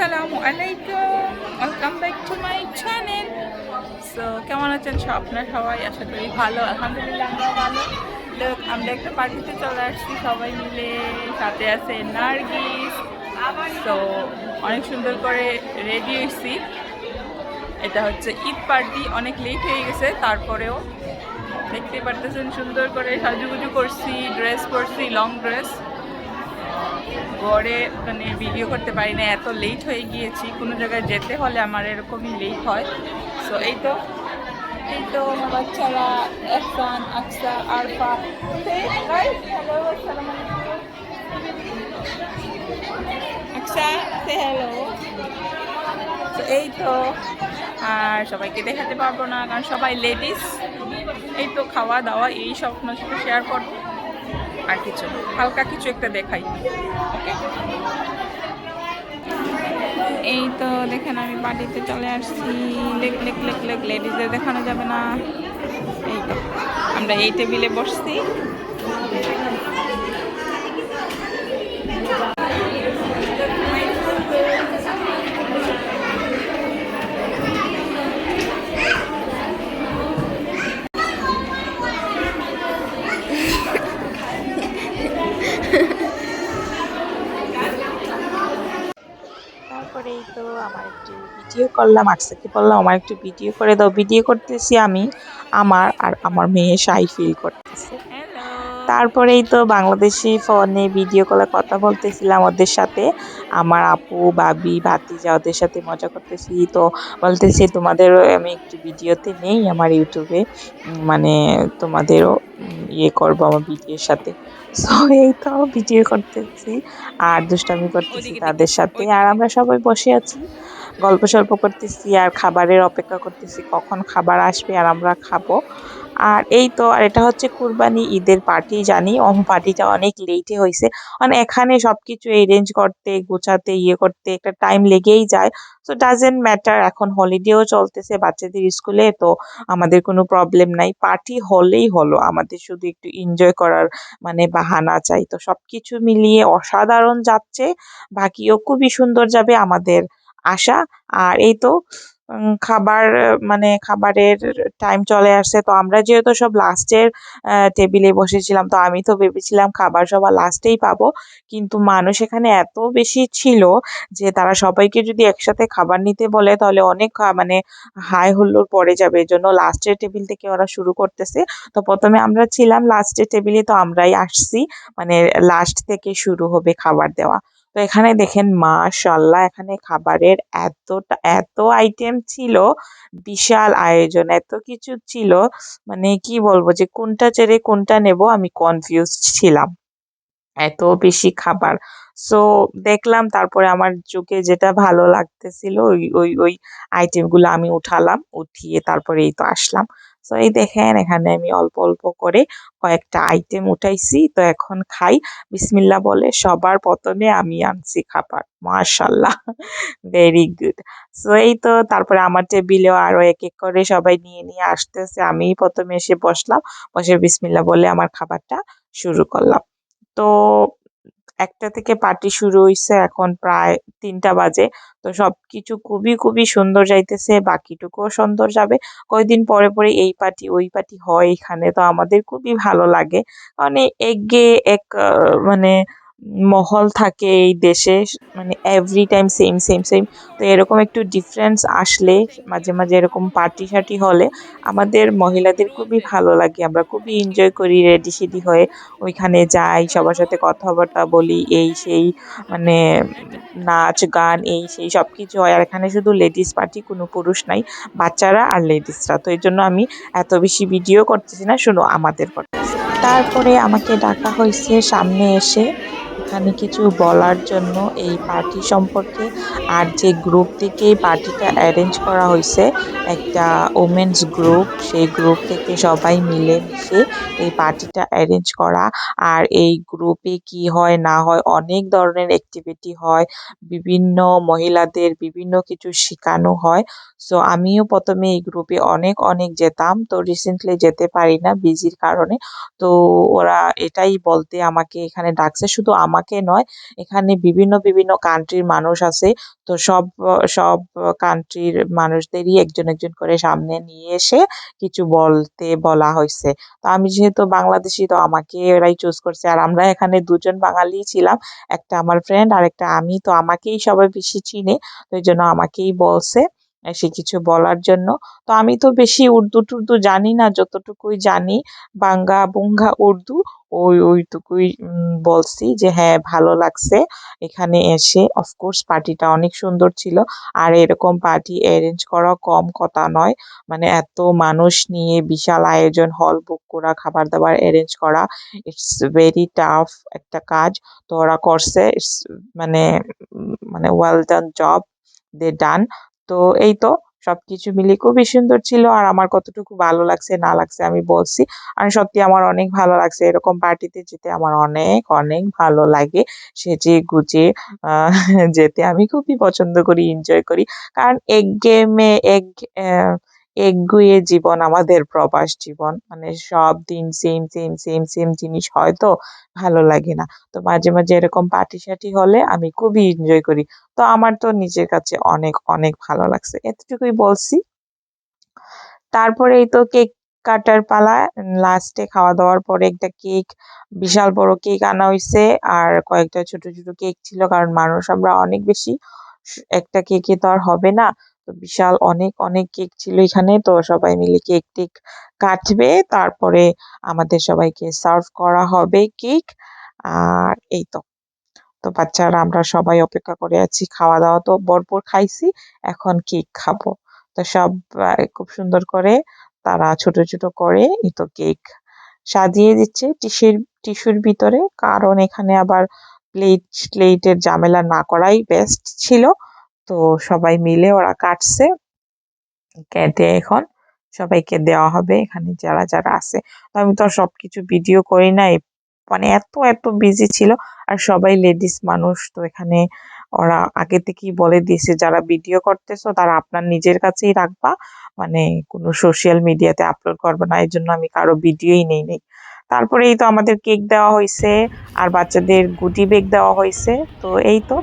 আসসালামু আলাইকুম। Welcome back to my channel so কেমন আছেন সব? আপনার সবাই? আশা করি ভালো, আলহামদুলিল্লাহ আমরা ভালো। লোক, আমরা একটা পার্টিতে চলে আসছি, সবাই মিলে। সাথে আছে নার্গিস। সো অনেক সুন্দর করে রেডি হয়েছি। এটা হচ্ছে ঈদ পার্টি, অনেক লেট হয়ে গেছে, তারপরেও দেখতে পারতেছেন সুন্দর করে সাজুগুজু করছি ড্রেস পরছি লং ড্রেস গড়ে মানে ভিডিও করতে পারি না এত লেট হয়ে গিয়েছি। কোনো জায়গায় যেতে হলে আমার এরকমই লেট হয়। সো এই তো। এই তো আমার বাচ্চারা এহসান আকসা আরফা আসসালামু সে হ্যালো এই তো। আর সবাইকে দেখাতে পারব না কারণ সবাই লেডিস এই তো খাওয়া দাওয়া এই সব শেয়ার করব। আর কিছু হালকা কিছু একটা দেখাই। ওকে এই তো দেখেন আমি বাড়িতে চলে আসছি। লেক লেক লেক লেক, লেডিসদের দেখানো যাবে না। এই তো, আমরা এই টেবিলে বসছি তারপরেই তো আমার একটু ভিডিও করলাম আকসাকে বললাম আমার একটু ভিডিও করে দাও। ভিডিও করতেছি আমি আমার আর আমার মেয়ে সাই ফিল করতেছে তারপরেই তো বাংলাদেশি ফোনে ভিডিও কলে কথা বলতেছিলাম ওদের সাথে। আমার আপু বাবি ভাতিজা ওদের সাথে মজা করতেছি। তো বলতেছি তোমাদের আমি একটু ভিডিওতে নেই আমার ইউটিউবে মানে তোমাদেরও ইয়ে করব আমার ভিডিওর সাথে। সো এই তো ভিডিও করতেছি। আর দুষ্টামি করতেছি তাদের সাথে। আর আমরা সবাই বসে আছি। গল্প সল্প করতেছি আর খাবারের অপেক্ষা করতেছি কখন খাবার আসবে আর আমরা খাব। আর এই তো, আর এটা হচ্ছে কুরবানি ঈদের পার্টি জানি ওম পার্টিটা অনেক লেটে হয়েছে। মানে এখানে সবকিছু এরেঞ্জ করতে, গোছাতে ইয়ে করতে একটা টাইম লেগেই যায়। সো ডাজেন্ট ম্যাটার এখন হলিডেও চলতেছে বাচ্চাদের স্কুলে তো আমাদের কোনো প্রবলেম নাই। পার্টি হলেই হলো, আমাদের শুধু একটু এনজয় করার মানে বাহানা চাই। তো সব কিছু মিলিয়ে অসাধারণ যাচ্ছে, বাকিও খুবই সুন্দর যাবে আমাদের আশা আর এই তো খাবার মানে খাবারের টাইম চলে আসছে। তো আমরা যেহেতু সব লাস্টের টেবিলে বসেছিলাম, তো আমি তো ভেবেছিলাম খাবার সবার লাস্টেই পাবো। কিন্তু মানুষ এখানে এত বেশি ছিল যে তারা সবাইকে যদি একসাথে খাবার নিতে বলে, তাহলে অনেক মানে হাই হুল্লোড় পড়ে যাবে। এই জন্য লাস্টের টেবিল থেকে ওরা শুরু করতেছে। তো প্রথমে আমরা ছিলাম লাস্টের টেবিলে তো আমরাই আসছি। মানে লাস্ট থেকে শুরু হবে খাবার দেওয়া। তো এখানে দেখেন মাশাল্লাহ, এখানে খাবারের এতটা, এত আইটেম ছিল, বিশাল আয়োজন, এত কিছু ছিল। মানে কি বলব যে কোনটা ছেড়ে কোনটা নেব আমি কনফিউজ ছিলাম। এত বেশি খাবার। সো দেখলাম তারপরে আমার চোখে যেটা ভালো লাগতেছিল, ওই ওই ওই আইটেমগুলো আমি উঠালাম, উঠিয়ে তারপরে এই তো আসলাম। সো এই দেখেন, এখানে আমি অল্প অল্প করে কয়েকটা আইটেম উঠাইছি। তো এখন খাই। বিসমিল্লা বলে, সবার প্রথমে আমি আনছি খাবার। মাশাল্লাহ ভেরি গুড সো এই তো, তারপরে আমার টেবিলেও আরও এক এক করে সবাই নিয়ে নিয়ে আসতেছে। আমিই প্রথমে এসে বসলাম। বসে বিসমিল্লা বলে আমার খাবারটা শুরু করলাম। তো একটা থেকে পার্টি শুরু হইছে এখন প্রায় তিনটা বাজে। তো সবকিছু খুবই খুবই সুন্দর যাইতেছে, বাকিটুকুও সুন্দর যাবে। কয়দিন পরে পরে এই পার্টি ওই পার্টি হয় এখানে। তো আমাদের খুবই ভালো লাগে। মানে একগে এক মানে মহল থাকে এই দেশে মানে every time same same same তো এরকম একটু ডিফারেন্স আসলে মাঝে মাঝে এরকম পার্টি শার্টি হলে আমাদের মহিলাদের খুবই ভালো লাগে। আমরা খুবই এনজয় করি রেডি সেডি হয়ে ওইখানে যাই, সবার সাথে কথাবার্তা বলি, এই, সেই মানে নাচ, গান, এই, সেই সব কিছু হয়। আর এখানে শুধু লেডিস পার্টি কোনো পুরুষ নাই, বাচ্চারা আর লেডিসরা তো এই জন্য আমি এত বেশি ভিডিও করতেছি না, শুনো, আমাদের করতেছি তারপরে আমাকে ডাকা হয়েছে সামনে এসে এখানে কিছু বলার জন্য এই পার্টি সম্পর্কে আর যে গ্রুপ থেকে এই পার্টিটা অ্যারেঞ্জ করা হয়েছে, একটা ওমেন্স গ্রুপ সেই গ্রুপ থেকে সবাই মিলে মিশে এই পার্টিটা অ্যারেঞ্জ করা। আর এই গ্রুপে কি হয়, না হয়, অনেক ধরনের অ্যাক্টিভিটি হয়, বিভিন্ন মহিলাদের বিভিন্ন কিছু শেখানো হয়। সো আমিও প্রথমে এই গ্রুপে অনেক অনেক যেতাম, তো রিসেন্টলি যেতে পারি না বিজির কারণে। তো ওরা এটাই বলতে আমাকে এখানে ডাকছে, শুধু আমার আমাকে নয়, এখানে বিভিন্ন বিভিন্ন কান্ট্রির মানুষ আছে। তো সব সব কান্ট্রির মানুষদেরই একজন একজন করে সামনে নিয়ে এসে কিছু বলতে বলা হয়েছে। তো আমি যেহেতু বাংলাদেশি, তো আমাকে এরাই চুজ করছে। আর আমরা এখানে দুজন বাঙালি ছিলাম, একটা আমার ফ্রেন্ড আর একটা আমি। তো আমাকেই সবাই বেশি চিনে, তো এই জন্য আমাকেই বলছে সে কিছু বলার জন্য। তো আমি তো বেশি উর্দু টুর্দু জানি না, যতটুকুই জানি বাঙ্গা বুঙ্গা উর্দু ওই, ওইটুকুই বলছি যে হ্যাঁ ভালো লাগছে এখানে এসে। অফকোর্স পার্টিটা অনেক সুন্দর ছিল। আর এরকম পার্টি অ্যারেঞ্জ করা কম কথা নয়। মানে এত মানুষ নিয়ে বিশাল আয়োজন হল বুক করা খাবার দাবার অ্যারেঞ্জ করা ইটস ভেরি টাফ একটা কাজ। তো ওরা করছে ইটস মানে মানে ওয়েল ডান জব দে ডান তো এই তো। সবকিছু মিলিয়ে খুবই সুন্দর ছিল আর আমার কতটুকু ভালো লাগছে, না লাগছে আমি বলছি। আর সত্যি আমার অনেক ভালো লাগছে এরকম পার্টিতে যেতে আমার অনেক অনেক ভালো লাগে। সেজে গুজে যেতে আমি খুবই পছন্দ করি এনজয় করি। কারণ এক গেমে এক একগুঁয়ে জীবন, আমাদের প্রবাস জীবন। মানে সব দিন সেম সেম সেম সেম জিনিস হয় তো ভালো লাগে না। তো মাঝে মাঝে এরকম পার্টি সার্টি হলে আমি খুবই এনজয় করি। তো আমার তো নিজের কাছে অনেক অনেক ভালো লাগছে। এতটুকুই বলছি। তারপরে এই তো কেক কাটার পালা। লাস্টে খাওয়া দাওয়ার পরে একটা কেক, বিশাল বড় কেক আনা হয়েছে আর কয়েকটা ছোট ছোট কেক ছিল, কারণ মানুষ আমরা অনেক বেশি। একটা কেকে তো আর হবে না। বিশাল অনেক অনেক কেক ছিল এখানে। তো সবাই মিলে কেক টেক কাটবে। তারপরে আমাদের সবাইকে সার্ভ করা হবে কেক। আর এই তো। তো বাচ্চারা, আমরা সবাই অপেক্ষা করে আছি। খাওয়া দাওয়া তো ভরপুর খাইছি। এখন কেক খাব। তো সব খুব সুন্দর করে, তারা ছোট ছোট করে এই তো কেক সাজিয়ে দিচ্ছে টিস্যুর টিস্যুর ভিতরে। কারণ এখানে আবার প্লেট, প্লেটের ঝামেলা না করাই বেস্ট ছিল। তো সবাই মিলে ওরা কাটছে। কেটে এখন সবাইকে দেওয়া হবে এখানে যারা যারা আছে। তো আমি তো আর সবকিছু ভিডিও করি নাই। মানে এত এত বিজি ছিল। আর সবাই লেডিস মানুষ, তো এখানে ওরা আগে থেকেই বলে দিয়েছে, যারা ভিডিও করতেছো তারা আপনার নিজের কাছেই রাখবা। মানে কোনো সোশ্যাল মিডিয়াতে আপলোড করবে না এই জন্য আমি কারও ভিডিওই নেই নেই। তারপরে এই তো আমাদের কেক দেওয়া হয়েছে আর বাচ্চাদের গুটি বেগ দেওয়া হয়েছে তো এই তো।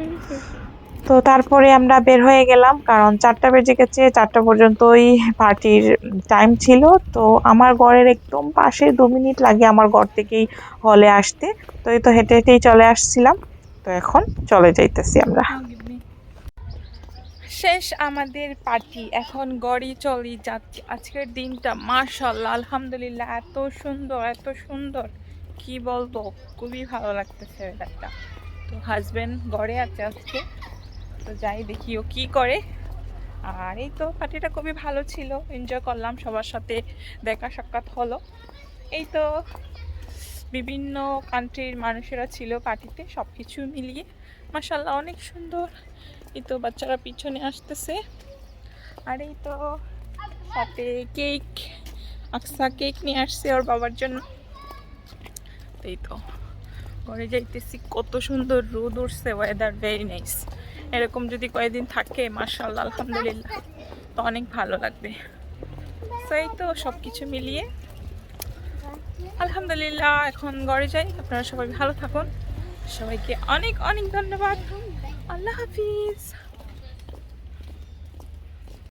তো তারপরে আমরা বের হয়ে গেলাম, কারণ চারটা বেজে গেছে, চারটা পর্যন্তই পার্টির টাইম ছিল। তো আমার ঘরের একদম পাশে দু মিনিট লাগে আমার ঘর থেকেই হলে আসতে। তো এই তো হেঁটে হেঁটেই চলে আসছিলাম। তো এখন চলে যাইতেছি আমরা। শেষ আমাদের পার্টি এখন গড়ি চলি যাচ্ছি। আজকের দিনটা মার্শাল্লাহ আলহামদুলিল্লাহ, এত সুন্দর এত সুন্দর। কি বলব, খুবই ভালো লাগতেছে ওয়েদারটা তো হাজবেন্ড গড়ে আছে আজকে। তো যাই দেখি ও কি করে। আর এই তো পার্টিটা খুবই ভালো ছিল এনজয় করলাম, সবার সাথে দেখা সাক্ষাৎ হলো। এই তো বিভিন্ন কান্ট্রির মানুষেরা ছিল পার্টিতে সব কিছু মিলিয়ে। মাসাল্লাহ অনেক সুন্দর। এই তো বাচ্চারা পিছনে আসতেছে। আর এই তো সাথে কেক আকসা কেক নিয়ে আসছে ওর বাবার জন্য। এই তো ঘরে যাইতেছি, কত সুন্দর রোদ উঠছে ওয়েদার ভেরি নাইস এরকম যদি কয়েকদিন থাকে মার্শাল্লাহ আলহামদুলিল্লাহ, তো অনেক ভালো লাগবে। সেই তো সব কিছু মিলিয়ে আলহামদুলিল্লাহ, এখন গড়ে যাই, আপনারা সবাই ভালো থাকুন। সবাইকে অনেক অনেক ধন্যবাদ। আল্লাহ হাফিজ।